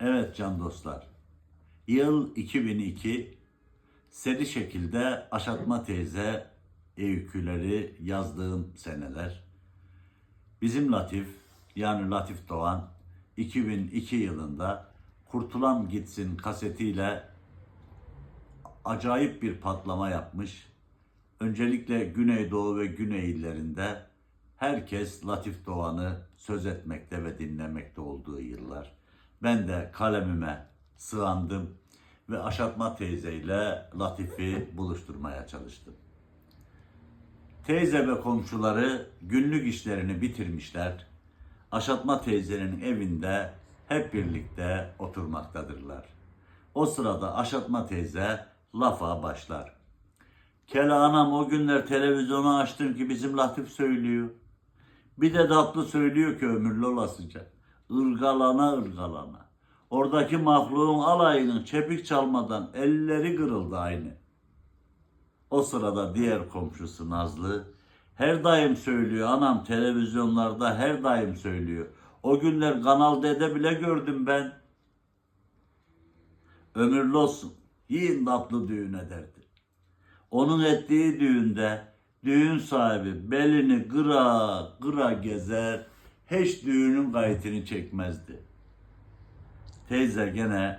Evet can dostlar. Yıl 2002. Seri şekilde Aşatma teyze öyküleri yazdığım seneler. Bizim Latif yani Latif Doğan 2002 yılında Kurtulan Gitsin kasetiyle acayip bir patlama yapmış. Öncelikle Güneydoğu ve Güney illerinde herkes Latif Doğan'ı söz etmekte ve dinlemekte olduğu yıllar. Ben de kalemime sığandım ve Aşatma teyzeyle Latif'i buluşturmaya çalıştım. Teyze ve komşuları günlük işlerini bitirmişler. Aşatma teyzenin evinde hep birlikte oturmaktadırlar. O sırada Aşatma teyze lafa başlar. Kela anam o günler televizyonu açtım ki bizim Latif söylüyor. Bir de tatlı söylüyor ki ömürlü olasıca. Irgalana ırgalana. Oradaki mahluğun alayının çepik çalmadan elleri kırıldı aynı. O sırada diğer komşusu Nazlı her daim söylüyor anam televizyonlarda her daim söylüyor. O günler Kanal D'de bile gördüm ben. Ömürlü olsun. Yiyin tatlı düğün ederdi. Onun ettiği düğünde düğün sahibi belini kıra kıra gezer, hiç düğünün gayetini çekmezdi. Teyze gene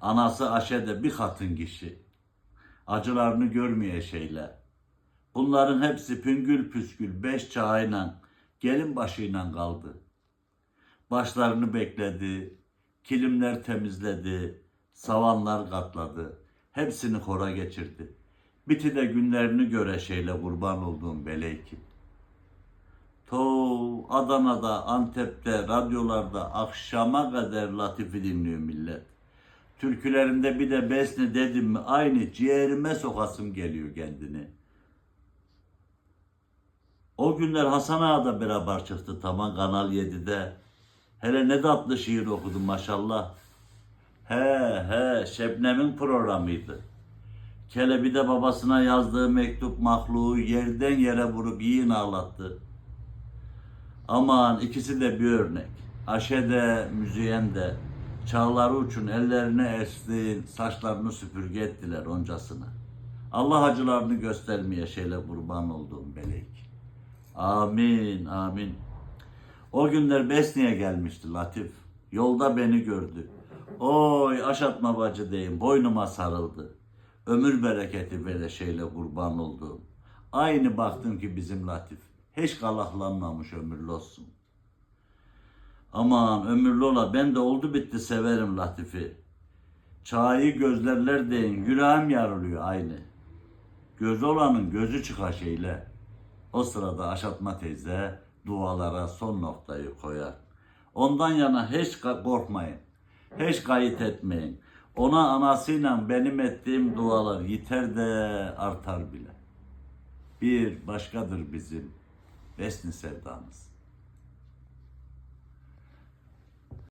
anası Aşe'de bir katın kişi. Acılarını görmeye şeyler. Bunların hepsi püngül püskül beş çağıyla gelin başıyla kaldı. Başlarını bekledi, kilimler temizledi, savanlar katladı. Hepsini hora geçirdi. Biti de günlerini göre şeyle kurban olduğum beleyki. To Adana'da, Antep'te, radyolarda akşama kadar Latif'i dinliyor millet. Türkülerinde bir de besne dedim mi aynı ciğerime sokasım geliyor kendini. O günler Hasan Ağa da beraber çıktı tamam Kanal 7'de. Hele ne tatlı şiir okudum maşallah. He he Şebnem'in programıydı. Kelebi de babasına yazdığı mektup mahluğu yerden yere vurup yiyin ağlattı. Aman ikisi de bir örnek. Aşe de müziyen de çağları uçun ellerine estin saçlarını süpürge ettiler oncasına. Allah acılarını göstermeye şeyle kurban olduğum belek. Amin amin. O günler Besni'ye gelmişti Latif. Yolda beni gördü. Oy aşatma bacı deyim boynuma sarıldı. Ömür bereketi böyle şeyle kurban olduğum. Aynı baktım ki bizim Latif. Hiç kalaklanmamış ömürlü olsun. Aman ömürlü ola ben de oldu bitti severim Latif'i. Çayı gözlerler deyin yüreğim yarılıyor aynı. Göz olanın gözü çıka şeyle. O sırada Aşatma teyze dualara son noktayı koyar. Ondan yana hiç korkmayın. Hiç kayıt etmeyin. Ona anasıyla benim ettiğim dualar yeter de artar bile. Bir başkadır bizim Besni sevdamız.